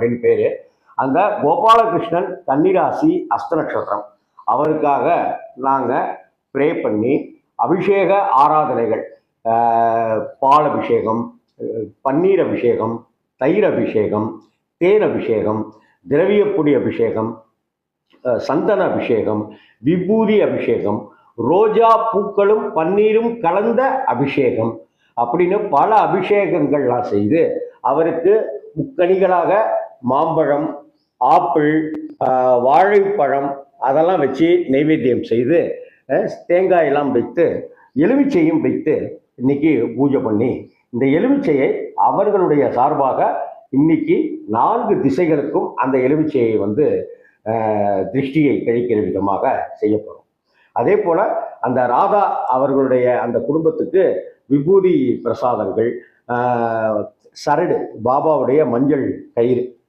அப்படின்னு பேர். அந்த கோபாலகிருஷ்ணன் கன்னிராசி அஸ்த நட்சத்திரம் அவருக்காக நாங்கள் ப்ரே பண்ணி அபிஷேக ஆராதனைகள் பால் அபிஷேகம் பன்னீர் அபிஷேகம் தயிர் அபிஷேகம் தேன் அபிஷேகம் திரவியப்பொடி அபிஷேகம் சந்தன அபிஷேகம் விபூதி அபிஷேகம் ரோஜா பூக்களும் பன்னீரும் கலந்த அபிஷேகம் அப்படின்னு பல அபிஷேகங்கள்லாம் செய்து அவருக்கு முக்கணிகளாக மாம்பழம் ஆப்பிள் வாழைப்பழம் அதெல்லாம் வச்சு நைவேத்தியம் செய்து தேங்காயெல்லாம் வைத்து எலுமிச்சையும் வைத்து இன்னைக்கு பூஜை பண்ணி இந்த எலுமிச்சையை அவர்களுடைய சார்பாக இன்னைக்கு நான்கு திசைகளுக்கும் அந்த எலுமிச்சையை வந்து திருஷ்டியை கழிக்கிற விதமாக செய்யப்படும். அதே போல் அந்த ராதா அவர்களுடைய அந்த குடும்பத்துக்கு விபூதி பிரசாதங்கள் சரடு பாபாவுடைய மஞ்சள் கயிறு